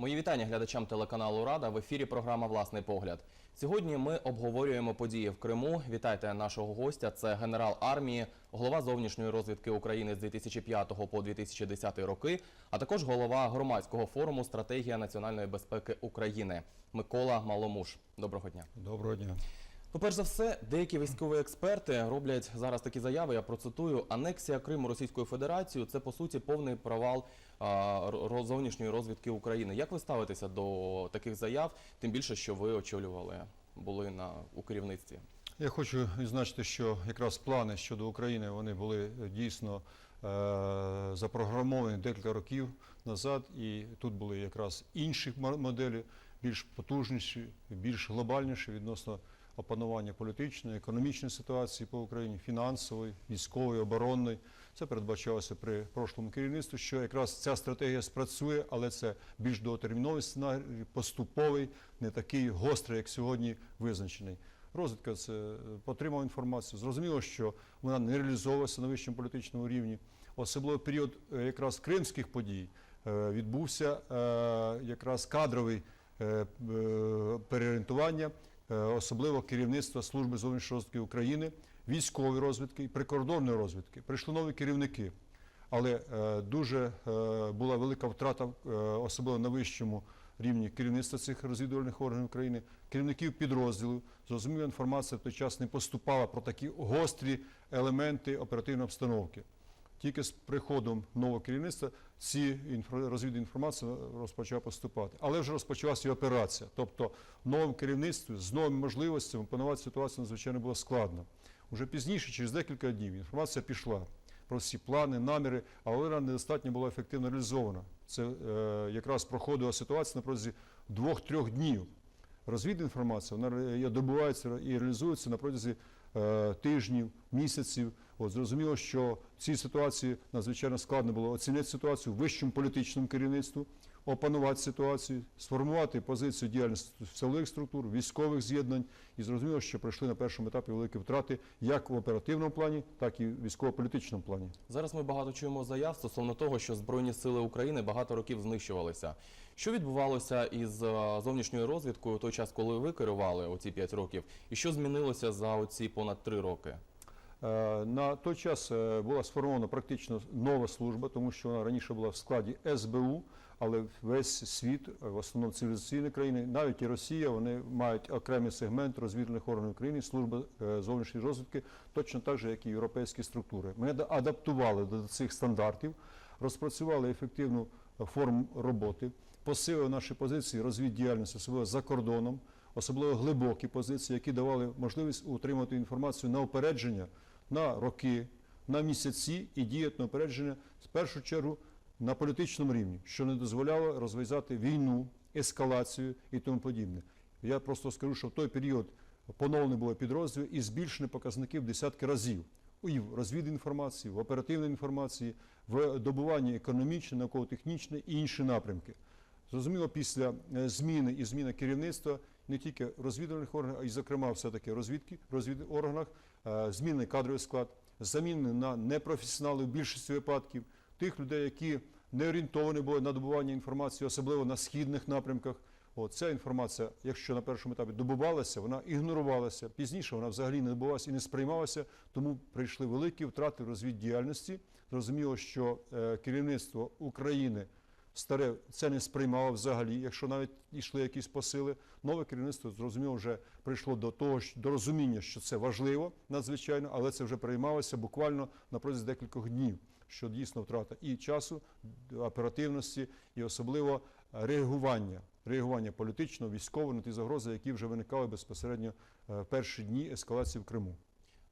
Мої вітання глядачам телеканалу Рада в ефірі. Програма Власний погляд. Сьогодні ми обговорюємо події в Криму. Вітайте нашого гостя. Це генерал армії, голова зовнішньої розвідки України з 2005 по 2010 роки, а також голова громадського форуму Стратегія національної безпеки України Микола Маломуш. Доброго дня. Доброго дня. Ну, за все, деякі військові експерти роблять зараз такі заяви. Я процитую: анексія Криму Російською Федерацією це по суті повний провал зовнішньої розвідки України. Як ви ставитеся до таких заяв? Тим більше, що ви очолювали, були на у керівництві. Я хочу відзначити, що якраз плани щодо України вони були дійсно е, запрограмовані декілька років назад, і тут були якраз інші мо- моделі, більш потужніші, більш глобальніші відносно опанування політичної, економічної ситуації по Україні, фінансової, військової, оборонної. Це передбачалося при прошлому керівництві, що якраз ця стратегія спрацює, але це більш довготерміновий сценарій, поступовий, не такий гострий, як сьогодні визначений. Розвідка це е, отримав інформацію. Зрозуміло, що вона не реалізовувалася на вищому політичному рівні. Особливо період е, якраз кримських подій е, відбувся е, якраз кадровий е, е, переорієнтування, е, особливо керівництва служби зовнішньої розвідки України, військової розвідки і прикордонної розвідки. Прийшли нові керівники. Але е, дуже е, була велика втрата, е, особливо на вищому рівні керівництва цих розвідувальних органів України, керівників підрозділів. Зрозуміло, інформація в той час не поступала про такі гострі елементи оперативної обстановки. Тільки з приходом нового керівництва ці інформація розпочала поступати. Але вже розпочалася і операція. Тобто в новому керівництві з новими можливостями опанувати ситуацію надзвичайно було складно. Уже пізніше, через декілька днів, інформація пішла про всі плани, наміри, але вона недостатньо була ефективно реалізована. Це е, якраз проходила ситуація на протязі двох-трьох днів. Розвідна інформація вона добувається і реалізується на протязі е, тижнів, місяців. От зрозуміло, що в цій ситуації надзвичайно складно було оцінити ситуацію вищому політичному керівництву, опанувати ситуацію, сформувати позицію діяльності силових структур, військових з'єднань. І зрозуміло, що пройшли на першому етапі великі втрати як в оперативному плані, так і в військово-політичному плані. Зараз ми багато чуємо заяв стосовно того, що збройні сили України багато років знищувалися. Що відбувалося із е, зовнішньою розвідкою у той час, коли ви керували оці 5 років, і що змінилося за оці понад 3 роки? Е, На той час е, була сформована практично нова служба, тому що вона раніше була в складі СБУ, але весь світ, е, в основному цивілізаційні країни, навіть і Росія, вони мають окремий сегмент розвідувальних органів України, служби е, зовнішньої розвідки, точно так же, як і європейські структури. Ми ада- адаптували до цих стандартів, розпрацювали ефективну форму роботи, посилили наші позиції розвіддіяльності, особливо за кордоном, особливо глибокі позиції, які давали можливість утримати інформацію на опередження на роки, на місяці і діяти на опередження в першу чергу на політичному рівні, що не дозволяло розв'язати війну, ескалацію і тому подібне. Я просто скажу, що в той період поновлені були підрозділи і збільшені показники в десятки разів. І в розвід інформації, в оперативній інформації, в добуванні економічної, науково-технічної і інші напрямки. Зрозуміло, після е, зміни і зміни керівництва не тільки розвідувальних органах, а й, зокрема, все-таки розвідки в розвідорганах, е, змінений кадровий склад, замінений на непрофесіоналів в більшості випадків, тих людей, які не орієнтовані були на добування інформації, особливо на східних напрямках. От, ця інформація, якщо на першому етапі добувалася, вона ігнорувалася. Пізніше вона взагалі не добувалася і не сприймалася, тому прийшли великі втрати в розвіддіяльності. Зрозуміло, що е, керівництво України старе це не сприймало взагалі, якщо навіть йшли якісь посили. Нове керівництво зрозуміло вже прийшло до того, до розуміння, що це важливо надзвичайно, але це вже приймалося буквально на протязі декількох днів, що дійсно втрата і часу, оперативності, і особливо реагування. Реагування політичного, військового на ті загрози, які вже виникали безпосередньо е, в перші дні ескалації в Криму.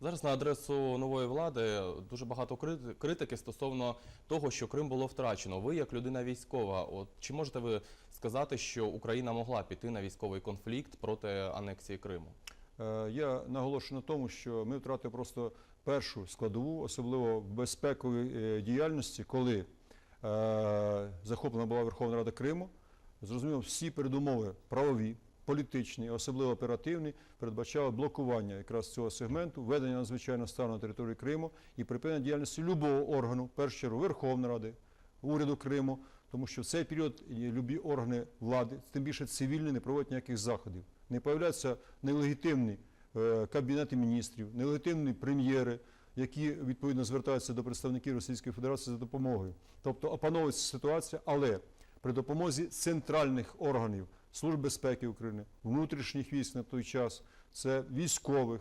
Зараз на адресу нової влади дуже багато критики стосовно того, що Крим було втрачено. Ви як людина військова, от чи можете ви сказати, що Україна могла піти на військовий конфлікт проти анексії Криму? Е, Я наголошую на тому, що ми втратили просто першу складову, особливо в безпековій е, діяльності, коли е, захоплена була Верховна Рада Криму. Зрозуміло, всі передумови правові, політичні, особливо оперативні, передбачали блокування якраз цього сегменту, введення надзвичайного стану на території Криму і припинення діяльності любого органу, в першу чергу Верховної Ради, уряду Криму, Тому що в цей період любі органи влади, тим більше цивільні, не проводять ніяких заходів. Не появляються нелегітимні е, кабінети міністрів, нелегітимні прем'єри, які відповідно звертаються до представників Російської Федерації за допомогою. Тобто опановується ситуація, але при допомозі центральних органів Служби безпеки України, внутрішніх військ на той час, це військових,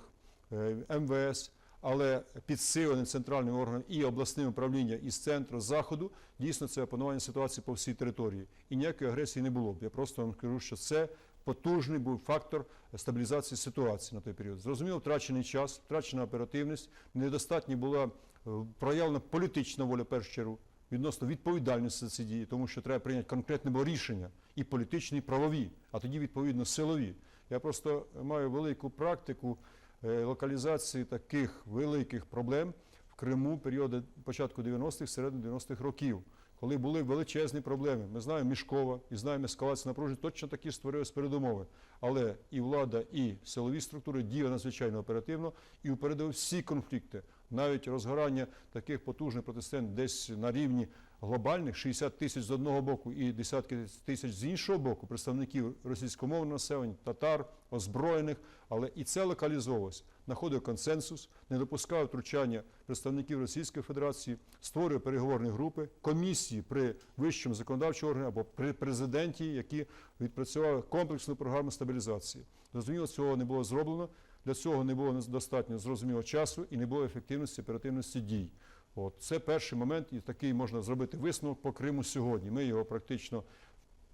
е, МВС, але підсиленим центральним органом і обласним управлінням із центру заходу, дійсно це опанування ситуації по всій території. І ніякої агресії не було б. Я просто вам кажу, що це потужний був фактор стабілізації ситуації на той період. Зрозуміло, втрачений час, втрачена оперативність, недостатньо була е, проявлена політична воля першу чергу відносно відповідальності за ці дії, тому що треба прийняти конкретне рішення і політичні, і правові, а тоді відповідно силові. Я просто маю велику практику е, локалізації таких великих проблем в Криму періоду початку 90-х, середини 90-х років, коли були величезні проблеми. Ми знаємо Мішкова і знаємо ескалацію напруження, точно такі створились передумови. Але і влада, і силові структури діяли надзвичайно оперативно і упередили всі конфлікти. Навіть розгорання таких потужних протистоянь десь на рівні глобальних 60 тисяч з одного боку і десятки тисяч з іншого боку, представників російськомовного населення, татар, озброєних, але і це локалізовувалось. Знаходив консенсус, не допускав втручання представників Російської Федерації, створює переговорні групи, комісії при вищому законодавчому органі або при президенті, які відпрацювали комплексну програму стабілізації. Зрозуміло, цього не було зроблено. Для цього не було достатньо зрозуміло часу і не було ефективності оперативності дій. От це перший момент, і такий можна зробити висновок по Криму сьогодні. Ми його практично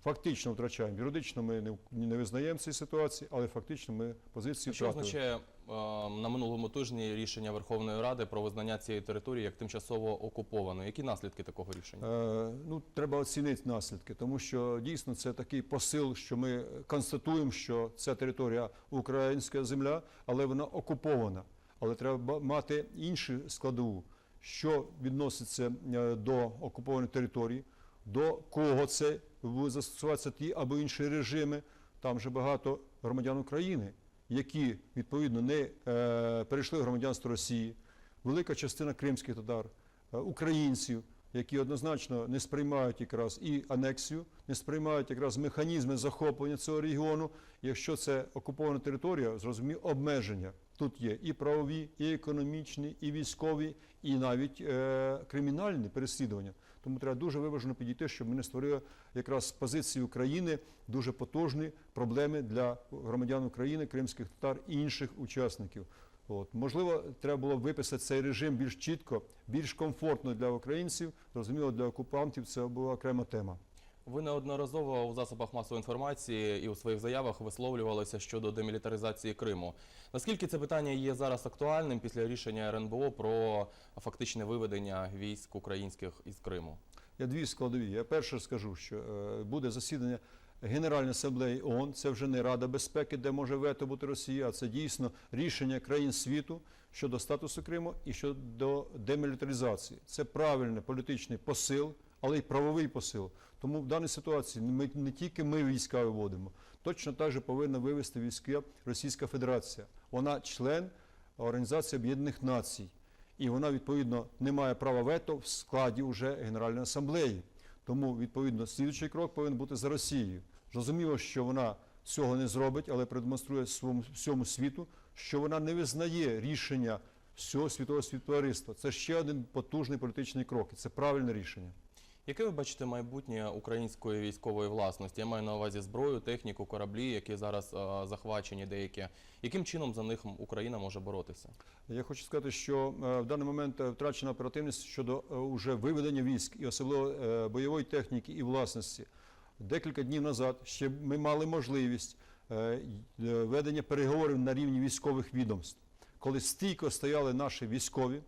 фактично втрачаємо. Юридично ми не, не визнаємо цієї ситуації, але фактично ми позиції Що означає на минулому тижні рішення Верховної Ради про визнання цієї території як тимчасово окупованою? Які наслідки такого рішення? Е, ну, треба оцінити наслідки, тому що дійсно це такий посил, що ми констатуємо, що ця територія українська земля, але вона окупована. Але треба мати іншу складову, що відноситься е, до окупованої території, до кого це будуть застосуватися ті або інші режими. Там же багато громадян України, які відповідно не е, перейшли громадянство Росії, велика частина кримських татар, е, українців, які однозначно не сприймають якраз і анексію, не сприймають якраз механізми захоплення цього регіону. Якщо це окупована територія, зрозуміло, обмеження тут є і правові, і економічні, і військові, і навіть е, кримінальні переслідування. Тому треба дуже виважено підійти, щоб ми не створили якраз з позиції України дуже потужні проблеми для громадян України, кримських татар і інших учасників. От. Можливо, треба було б виписати цей режим більш чітко, більш комфортно для українців. Зрозуміло, для окупантів це була окрема тема. Ви неодноразово у засобах масової інформації і у своїх заявах висловлювалися щодо демілітаризації Криму. Наскільки це питання є зараз актуальним після рішення РНБО про фактичне виведення військ українських із Криму? Я дві складові. Я перше скажу, що е, буде засідання Генеральної асамблеї ООН. Це вже не Рада безпеки, де може вето бути Росія, а це дійсно рішення країн світу щодо статусу Криму і щодо демілітаризації. Це правильний політичний посил, але й правовий посил. Тому в даній ситуації ми не тільки ми війська виводимо, точно так же повинна вивести війська Російська Федерація. Вона член Організації Об'єднаних Націй. І вона відповідно не має права вето в складі вже Генеральної асамблеї. Тому відповідно слідуючий крок повинен бути за Росією. Зрозуміло, що вона цього не зробить, але продемонструє своєму всьому світу, що вона не визнає рішення всього світового співтовариства. Це ще один потужний політичний крок. І це правильне рішення. Яке ви бачите майбутнє української військової власності? Я маю на увазі зброю, техніку, кораблі, які зараз е, захвачені деякі. Яким чином за них Україна може боротися? Я хочу сказати, що е, в даний момент е, втрачена оперативність щодо е, уже виведення військ і особливо бойової техніки і власності. Декілька днів назад ще ми мали можливість ведення переговорів на рівні військових відомств, коли стійко стояли наші військові.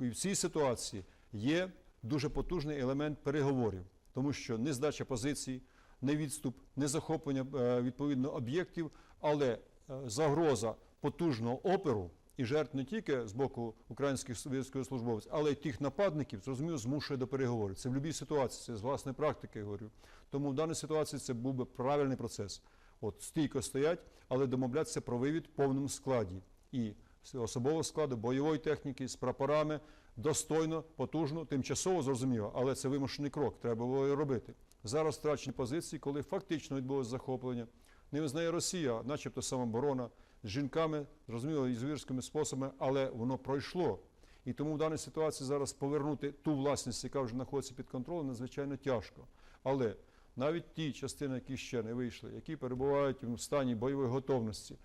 І в цій ситуації є дуже потужний елемент переговорів, тому що не здача позицій, не відступ, не захоплення е, відповідно об'єктів, але е, загроза потужного оперу і жертв не тільки з боку українських військовослужбовців, але й тих нападників, зрозуміло, змушує до переговорів. Це в будь-якій ситуації, це з власної практики говорю. Тому в даній ситуації це був би правильний процес. От стійко стоять, але домовлятися про вивід в повному складі. І особового складу, бойової техніки, з прапорами, достойно, потужно, тимчасово зрозуміло, але це вимушений крок, треба було робити. Зараз втрачені позиції, коли фактично відбулося захоплення. Не визнає Росія, начебто самооборона з жінками, зрозуміло, і звірськими способами, але воно пройшло. І тому в даній ситуації зараз повернути ту власність, яка вже знаходиться під контролем, надзвичайно тяжко. Але навіть ті частини, які ще не вийшли, які перебувають в стані бойової готовності,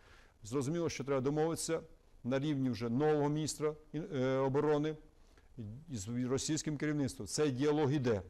зрозуміло, що треба домовитися на рівні вже нового міністра е, оборони з російським керівництвом. Цей діалог іде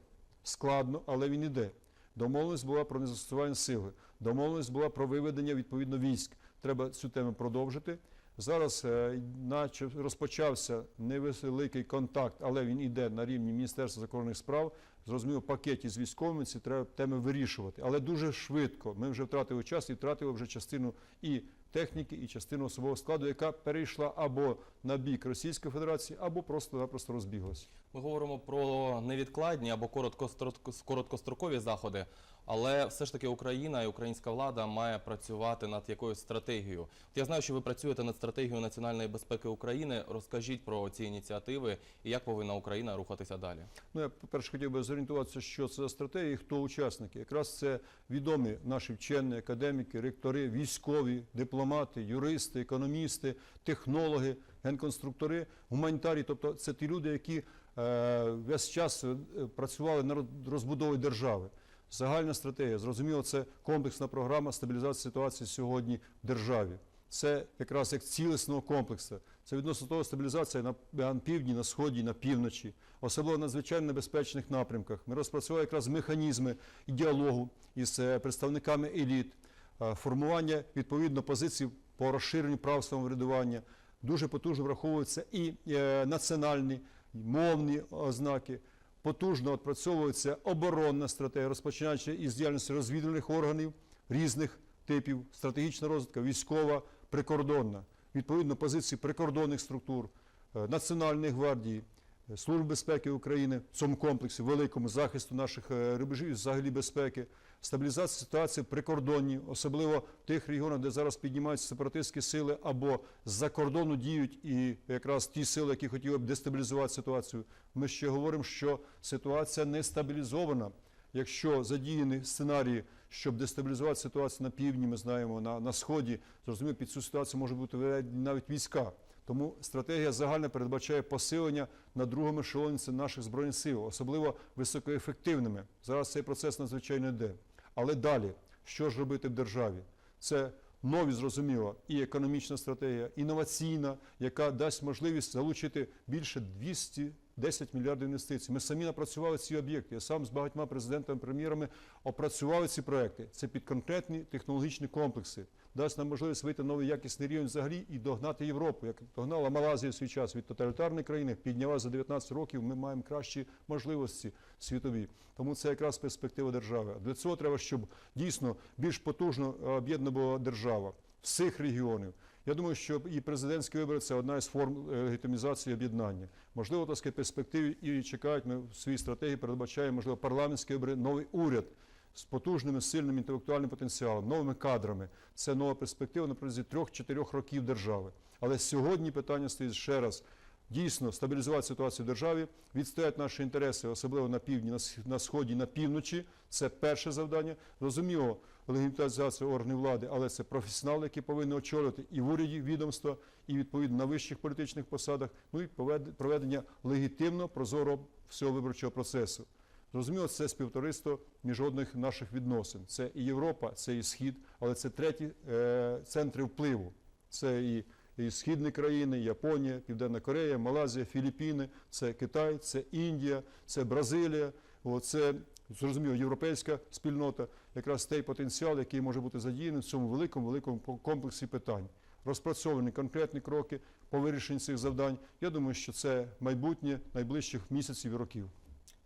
складно, але він іде. Домовленість була про незастосування сили. Домовленість була про виведення відповідно військ. Треба цю тему продовжити. Зараз е, наче розпочався невеликий контакт, але він іде на рівні Міністерства закордонних справ. Зрозуміло, пакеті з військовими ці треба теми вирішувати. Але дуже швидко. Ми вже втратили час і втратили вже частину і техніки, і частину особового складу, яка перейшла або на бік Російської Федерації, або просто-напросто розбіглась. Ми говоримо про невідкладні або короткостро- короткострокові заходи, але все ж таки Україна і українська влада має працювати над якоюсь стратегією. От я знаю, що ви працюєте над стратегією національної безпеки України. Розкажіть про ці ініціативи і як повинна Україна рухатися далі. Ну, я, по-перше, хотів би зорієнтуватися, що це за стратегії, хто учасники. Якраз це відомі наші вчені, академіки, ректори, військові, дипломати, юристи, економісти, технологи, генконструктори, гуманітарії. Тобто це ті люди, які е, весь час е, працювали над розбудовою держави. Загальна стратегія, зрозуміло, це комплексна програма стабілізації ситуації сьогодні в державі. Це якраз як цілісного комплексу. Це відносно того стабілізація на, на півдні, на сході, на півночі, особливо на надзвичайно небезпечних напрямках. Ми розпрацювали якраз механізми і діалогу із е, представниками еліт, формування відповідно позицій по розширенню прав самоврядування. Дуже потужно враховуються і е, національні, мовні ознаки. Потужно відпрацьовується оборонна стратегія, розпочинаючи із діяльності розвідувальних органів різних типів, стратегічна розвідка, військова, прикордонна. Відповідно, позиції прикордонних структур, е, Національної гвардії, е, Служби безпеки України в цьому комплексі, великому захисту наших е, рубежів взагалі безпеки, стабілізація ситуації прикордонні, особливо в тих регіонах, де зараз піднімаються сепаратистські сили або з-за кордону діють і якраз ті сили, які хотіли б дестабілізувати ситуацію. Ми ще говоримо, що ситуація не стабілізована. Якщо задіяні сценарії, щоб дестабілізувати ситуацію на півдні, ми знаємо, на, на сході, зрозуміло, під цю ситуацію може бути навіть війська. Тому стратегія загальна передбачає посилення на другому ешелоні наших збройних сил, особливо високоефективними. Зараз цей процес надзвичайно йде. Але далі, що ж робити в державі? Це нові, зрозуміло, і економічна стратегія, інноваційна, яка дасть можливість залучити більше 210 мільярдів інвестицій. Ми самі напрацювали ці об'єкти. Я сам з багатьма президентами, прем'єрами опрацювали ці проекти. Це під конкретні технологічні комплекси. Дасть нам можливість вийти новий якісний рівень взагалі і догнати Європу, як догнала Малазія в свій час від тоталітарної країни, підняла за 19 років. Ми маємо кращі можливості світові. Тому це якраз перспектива держави. Для цього треба, щоб дійсно більш потужно е, об'єднана була держава всіх регіонів. Я думаю, що і президентські вибори це одна із форм е, легітимізації об'єднання. Можливо, так сказати, перспективі і чекають. Ми в своїй стратегії передбачаємо, можливо, парламентські вибори, новий уряд з потужним, сильним інтелектуальним потенціалом, новими кадрами. Це нова перспектива на протязі трьох-чотирьох років держави. Але сьогодні питання стоїть ще раз. Дійсно стабілізувати ситуацію в державі, відстояти наші інтереси, особливо на півдні, на сх- сході, на півночі. Це перше завдання. Розуміло, легітимізація органів влади, але це професіонали, які повинні очолювати і в уряді відомства, і відповідно на вищих політичних посадах. Ну і проведення легітимного прозорого всього виборчого процесу. Зрозуміло, це співтовариство міжнародних наших відносин. Це і Європа, це і Схід, але це треті е, центри впливу. Це і, східні країни, Японія, Південна Корея, Малазія, Філіппіни, це Китай, це Індія, це Бразилія. Це зрозуміло європейська спільнота, якраз той потенціал, який може бути задіяний в цьому великому великому комплексі питань. Розпрацьовані конкретні кроки по вирішенню цих завдань. Я думаю, що це майбутнє найближчих місяців і років.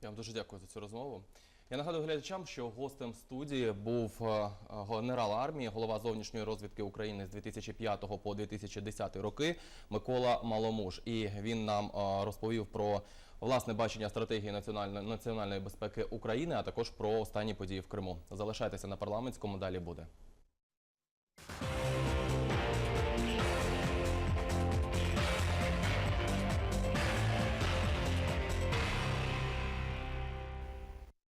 Я вам дуже дякую за цю розмову. Я нагадую глядачам, що гостем студії був е, генерал армії, голова зовнішньої розвідки України з 2005 по 2010 роки Микола Маломуж. І він нам е, розповів про власне бачення стратегії національної національної безпеки України, а також про останні події в Криму. Залишайтеся на парламентському. Далі буде.